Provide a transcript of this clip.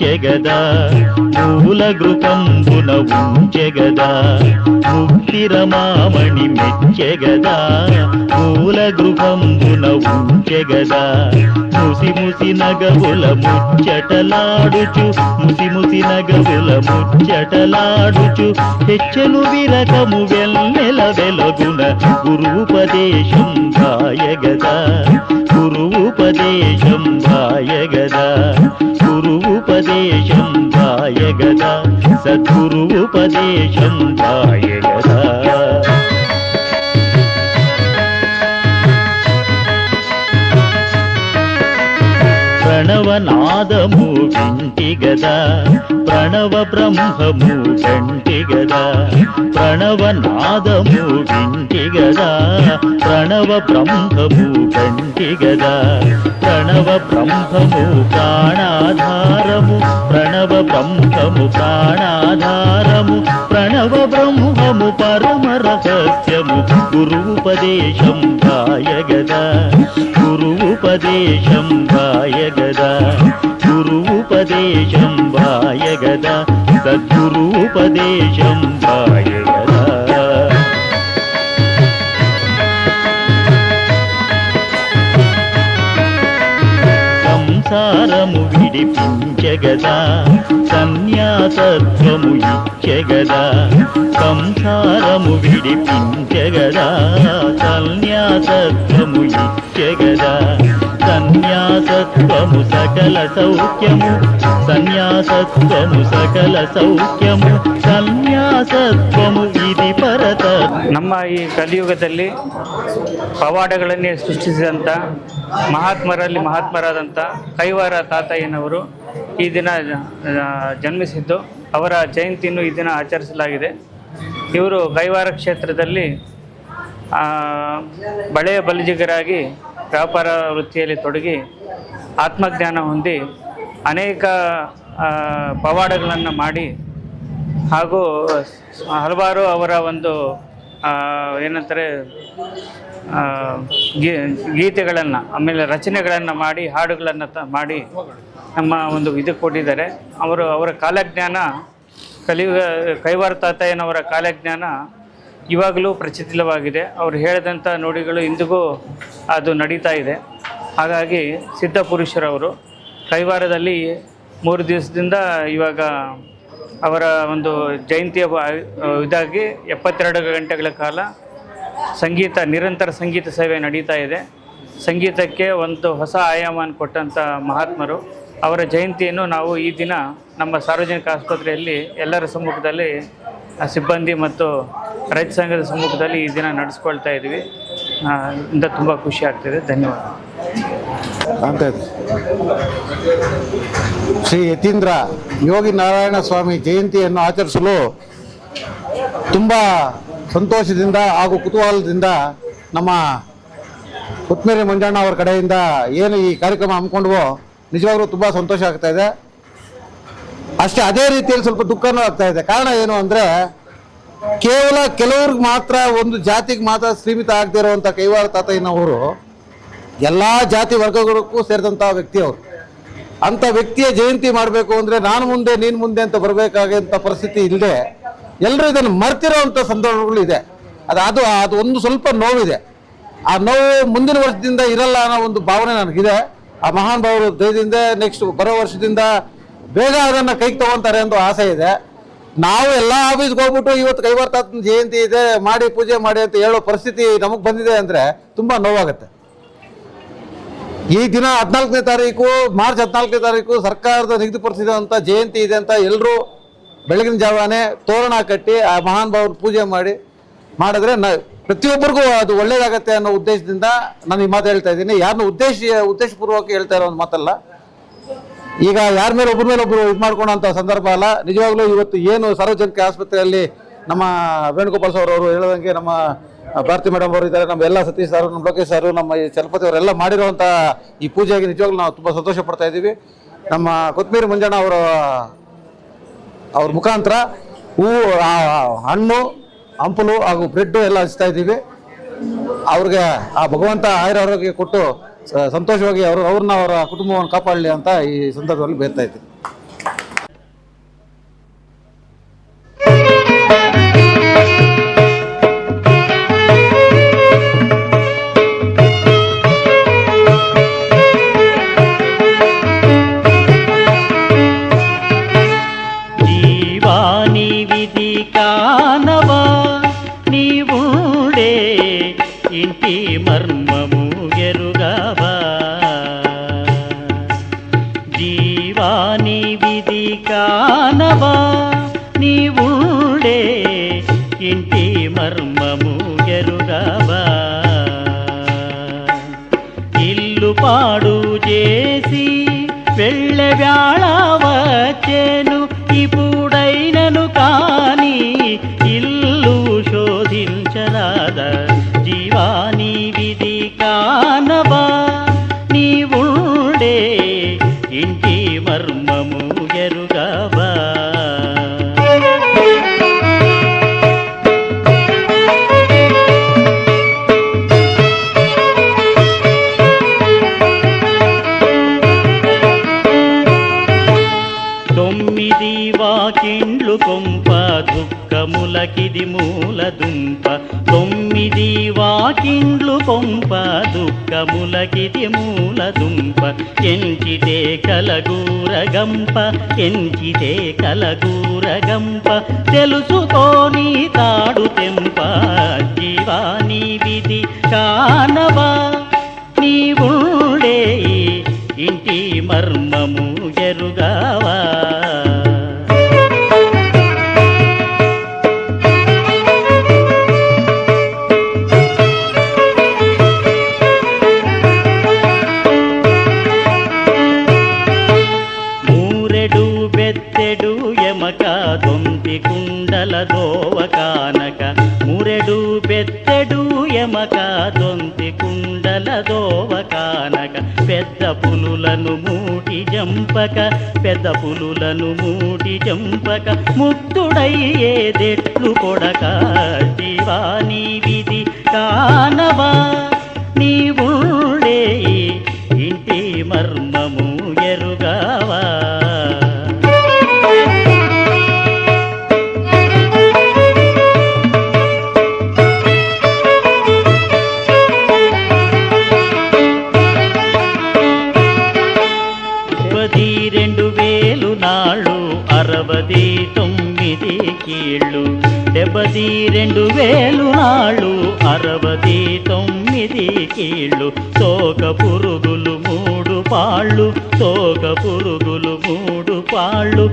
ఉంచెగదా. పూల గృహంబున ఉంచెగదా. ముక్తిరమామణి మెచ్చెగదా. పూల గృహంబున ఉంచెగదా. ముసి ముసి నగవుల ముచ్చటలాడుచు ముసి ముసి నగవుల ముచ్చటలాడుచు. హెచ్చను విరకము వెన్నెల వెలగున గురుపదేశం భాయగదా గురుపదేశం భాయగదా ఉపదేశం గురుపదేశం భాయగదా సద్గురుపదేశం భాయగదా ప్రణవనాదము వింటిగదా ప్రణవ బ్రహ్మము కంటిగదా ప్రణవనాదము వింటిగదా ప్రణవ బ్రహ్మము కంటిగదా ప్రణవ బ్రహ్మము ప్రాణాధా ప్రణవ బ్రహ్మము ప్రాణాధారము ప్రణవ బ్రహ్మము పరమ రహస్యము గురుపదేశం భాయగదా గురుపదేశం భాయగదా గురుపదేశం భాయగదా సద్గురుపదేశం సంసారము సన్యాసత్వము ఇచ్చగదా సంసారము విడిపించగదా సన్యాసత్వము ఇచ్చగదా సన్యాసత్వము సకల సౌఖ్యము సన్యాసత్వము సకల సౌఖ్యము సన్యాసత్వము ఇది పరత ನಮ್ಮ ಈ ಕಲಿಯುಗದಲ್ಲಿ ಪವಾಡಗಳನ್ನೇ ಸೃಷ್ಟಿಸಿದಂಥ ಮಹಾತ್ಮರಲ್ಲಿ ಮಹಾತ್ಮರಾದಂಥ ಕೈವಾರ ತಾತಯ್ಯನವರು ಈ ದಿನ ಜನ್ಮಿಸಿದ್ದು. ಅವರ ಜಯಂತಿಯನ್ನು ಈ ದಿನ ಆಚರಿಸಲಾಗಿದೆ. ಇವರು ಕೈವಾರ ಕ್ಷೇತ್ರದಲ್ಲಿ ಬಳೆಯ ಬಲಿಜಿಗರಾಗಿ ವ್ಯಾಪಾರ ವೃತ್ತಿಯಲ್ಲಿ ತೊಡಗಿ ಆತ್ಮಜ್ಞಾನ ಹೊಂದಿ ಅನೇಕ ಪವಾಡಗಳನ್ನು ಮಾಡಿ ಹಾಗೂ ಹಲವಾರು ಅವರ ಒಂದು ಏನಂತಾರೆ ಗೀ, ಗೀತೆಗಳನ್ನು, ಆಮೇಲೆ ರಚನೆಗಳನ್ನು ಮಾಡಿ, ಹಾಡುಗಳನ್ನು ತ, ಮಾಡಿ ನಮ್ಮ ಒಂದು ಇದು ಕೊಟ್ಟಿದ್ದಾರೆ. ಅವರು, ಅವರ ಕಾಲಜ್ಞಾನ, ಕಲಿಯುಗ, ಕೈವಾರ ತಾತಯ್ಯನವರ ಕಾಲಜ್ಞಾನ ಇವಾಗಲೂ ಪ್ರಚಲಿತವಾಗಿದೆ. ಅವರು ಹೇಳಿದಂಥ ನುಡಿಗಳು ಇಂದಿಗೂ ಅದು ನಡೀತಾ ಇದೆ. ಹಾಗಾಗಿ ಸಿದ್ಧಪುರುಷರವರು ಕೈವಾರದಲ್ಲಿ ಮೂರು ದಿವಸದಿಂದ ಇವಾಗ ಅವರ ಒಂದು ಜಯಂತಿಯ ಇದಾಗಿ ಎಪ್ಪತ್ತೆರಡು ಗಂಟೆಗಳ ಕಾಲ ಸಂಗೀತ ನಿರಂತರ ಸಂಗೀತ ಸೇವೆ ನಡೀತಾ ಇದೆ. ಸಂಗೀತಕ್ಕೆ ಒಂದು ಹೊಸ ಆಯಾಮವನ್ನು ಕೊಟ್ಟಂಥ ಮಹಾತ್ಮರು. ಅವರ ಜಯಂತಿಯನ್ನು ನಾವು ಈ ದಿನ ನಮ್ಮ ಸಾರ್ವಜನಿಕ ಆಸ್ಪತ್ರೆಯಲ್ಲಿ ಎಲ್ಲರ ಸಮ್ಮುಖದಲ್ಲಿ ಸಿಬ್ಬಂದಿ ಮತ್ತು ರೈತ ಸಂಘದ ಸಮ್ಮುಖದಲ್ಲಿ ಈ ದಿನ ನಡೆಸ್ಕೊಳ್ತಾ ಇದ್ದೀವಿ. ಆ, ಇಂದ ತುಂಬ ಖುಷಿ ಆಗ್ತಿದೆ. ಧನ್ಯವಾದ. ಶ್ರೀ ಯತೀಂದ್ರ ಯೋಗಿ ನಾರಾಯಣ ಸ್ವಾಮಿ ಜಯಂತಿಯನ್ನು ಆಚರಿಸಲು ತುಂಬ ಸಂತೋಷದಿಂದ ಹಾಗೂ ಕುತೂಹಲದಿಂದ ನಮ್ಮ ಕೊತ್ಮೇರಿ ಮಂಜಣ್ಣ ಅವರ ಕಡೆಯಿಂದ ಏನು ಈ ಕಾರ್ಯಕ್ರಮ ಹಮ್ಮಿಕೊಂಡ್ವೋ, ನಿಜವಾಗ್ಲೂ ತುಂಬ ಸಂತೋಷ ಆಗ್ತಾ ಇದೆ. ಅಷ್ಟೇ ಅದೇ ರೀತಿಯಲ್ಲಿ ಸ್ವಲ್ಪ ದುಃಖನೂ ಆಗ್ತಾ ಇದೆ. ಕಾರಣ ಏನು ಅಂದರೆ, ಕೇವಲ ಕೆಲವ್ರಿಗೆ ಮಾತ್ರ, ಒಂದು ಜಾತಿಗೆ ಮಾತ್ರ ಸೀಮಿತ ಆಗದೇ ಇರುವಂಥ ಕೈವಾರ ತಾತಯ್ಯನವರು, ಎಲ್ಲ ಜಾತಿ ವರ್ಗಗಳಿಗೂ ಸೇರಿದಂಥ ವ್ಯಕ್ತಿ ಅವರು ಅಂಥ ವ್ಯಕ್ತಿಯ ಜಯಂತಿ ಮಾಡಬೇಕು ಅಂದರೆ ನಾನು ಮುಂದೆ, ನೀನು ಮುಂದೆ ಅಂತ ಬರಬೇಕಾದಂಥ ಪರಿಸ್ಥಿತಿ ಇಲ್ಲದೆ ಎಲ್ಲರೂ ಇದನ್ನು ಮರ್ತಿರೋವಂಥ ಸಂದರ್ಭಗಳು ಇದೆ ಅದು ಅದು ಅದು ಒಂದು ಸ್ವಲ್ಪ ನೋವಿದೆ. ಆ ನೋವು ಮುಂದಿನ ವರ್ಷದಿಂದ ಇರಲ್ಲ ಅನ್ನೋ ಒಂದು ಭಾವನೆ ನನಗಿದೆ. ಆ ಮಹಾನ್ ಭಾವರು ದಯದಿಂದ ನೆಕ್ಸ್ಟ್ ಬರೋ ವರ್ಷದಿಂದ ಬೇಗ ಅದನ್ನು ಕೈಗೆ ತಗೊಂತಾರೆ ಅಂತ ಆಸೆ ಇದೆ. ನಾವು ಎಲ್ಲ ಆಫೀಸ್ಗೆ ಹೋಗ್ಬಿಟ್ಟು ಇವತ್ತು ಕೈವಾರ ತಾತನ ಜಯಂತಿ ಇದೆ, ಮಾಡಿ ಪೂಜೆ ಮಾಡಿ ಅಂತ ಹೇಳೋ ಪರಿಸ್ಥಿತಿ ನಮಗೆ ಬಂದಿದೆ ಅಂದರೆ ತುಂಬ ನೋವಾಗುತ್ತೆ. ಈ ದಿನ ಹದಿನಾಲ್ಕನೇ ತಾರೀಕು, ಮಾರ್ಚ್ ಹದಿನಾಲ್ಕನೇ ತಾರೀಕು ಸರ್ಕಾರದ ನಿಗದಿಪಡಿಸಿದಂಥ ಜಯಂತಿ ಇದೆ ಅಂತ ಎಲ್ಲರೂ ಬೆಳಗಿನ ಜಾವಾನೆ ತೋರಣ ಕಟ್ಟಿ ಆ ಮಹಾನ್ ಭಾವ್ರ ಪೂಜೆ ಮಾಡಿ, ಮಾಡಿದ್ರೆ ನ ಪ್ರತಿಯೊಬ್ಬರಿಗೂ ಅದು ಒಳ್ಳೇದಾಗತ್ತೆ ಅನ್ನೋ ಉದ್ದೇಶದಿಂದ ನಾನು ಈ ಮಾತು ಹೇಳ್ತಾ ಇದ್ದೀನಿ. ಯಾರನ್ನೂ ಉದ್ದೇಶ, ಉದ್ದೇಶಪೂರ್ವಕ ಹೇಳ್ತಾ ಇರೋ ಒಂದು ಮಾತಲ್ಲ. ಈಗ ಯಾರ ಮೇಲೆ ಒಬ್ಬರ ಮೇಲೆ ಒಬ್ಬರು ಇದು ಮಾಡ್ಕೊಳ್ಳೋಂಥ ಸಂದರ್ಭ ಅಲ್ಲ. ನಿಜವಾಗ್ಲೂ ಇವತ್ತು ಏನು ಸಾರ್ವಜನಿಕ ಆಸ್ಪತ್ರೆಯಲ್ಲಿ ನಮ್ಮ ವೇಣುಗೋಪಾಲ್ ಸರ್ ಅವರು ಹೇಳದಂಗೆ ನಮ್ಮ ಭಾರತಿ ಮೇಡಮ್ ಅವರು ಇದ್ದಾರೆ. ನಮ್ಮ ಎಲ್ಲ ಸತೀಶ್ ಸರ್, ನಮ್ಮ ಲೋಕೇಶ್ ಸರ್, ನಮ್ಮ ಈ ಚಲಪತಿ ಅವರೆಲ್ಲ ಮಾಡಿರುವಂಥ ಈ ಪೂಜೆಗೆ ನಿಜವಾಗ್ಲೂ ನಾವು ತುಂಬ ಸಂತೋಷ ಪಡ್ತಾ ಇದ್ದೀವಿ. ನಮ್ಮ ಕೊತ್ಮೀರಿ ಮಂಜಣ್ಣ ಅವರ, ಅವ್ರ ಮುಖಾಂತರ ಹೂವು ಹಣ್ಣು, ಹಂಪಲು ಹಾಗೂ ಬ್ರೆಡ್ಡು ಎಲ್ಲ ಹಚ್ತಾ ಇದ್ದೀವಿ. ಅವ್ರಿಗೆ, ಆ ಭಗವಂತ ಆಯುರ ಆರೋಗ್ಯ ಕೊಟ್ಟು ಸಂತೋಷವಾಗಿ ಅವರು, ಅವ್ರನ್ನ ಅವರ ಕುಟುಂಬವನ್ನು ಕಾಪಾಡಲಿ ಅಂತ ಈ ಸಂದರ್ಭದಲ್ಲಿ ಬೇರ್ತಾ ಇದ್ದೀನಿ ఇంటి కానవా నీవుడే ఇంటి మర్మము ఎరుగవా? జీవాని విధి కానవా? నీవుడే ఇంటి మర్మము ఎరుగవా? ఇల్లు పాడు చేసి వెళ్ళ వ్యాళ వచ్చేను ఇప్పుడు ಶಿವಾ వాకిండ్లు కొంప దుఃఖములకిది మూల దుంప తొమ్మిది వాకిండ్లు కొంప దుఃఖములకిది మూల దుంప ఎంచితే కలగూరగంప ఎంచితే కలగూరగంప. తెలుసుకోని తాడు తెంప జీవాని విధి కానవా? నీవుండే ఇంటి మర్మము ఎరుగా ఎమక దొంతి కుండల దోవ కానక మూరెడు బెత్తెడు ఎమక దొంతి కుండల దోవ కానక పెద్ద పులులను మూటి జంపక పెద్ద పులులను మూటి జంపక ముక్తుడయ్యేదెట్లు కొడక జీవాని విధి కానవా నీవుండే ఇంటి మర్మము. అరవది తొమ్మిది కీళ్ళు డెబ్బది రెండు వేలు నాళ్ళు అరవది తొమ్మిది కీళ్ళు తోక పురుగులు మూడు పాళ్ళు తోక పురుగులు మూడు పాళ్ళు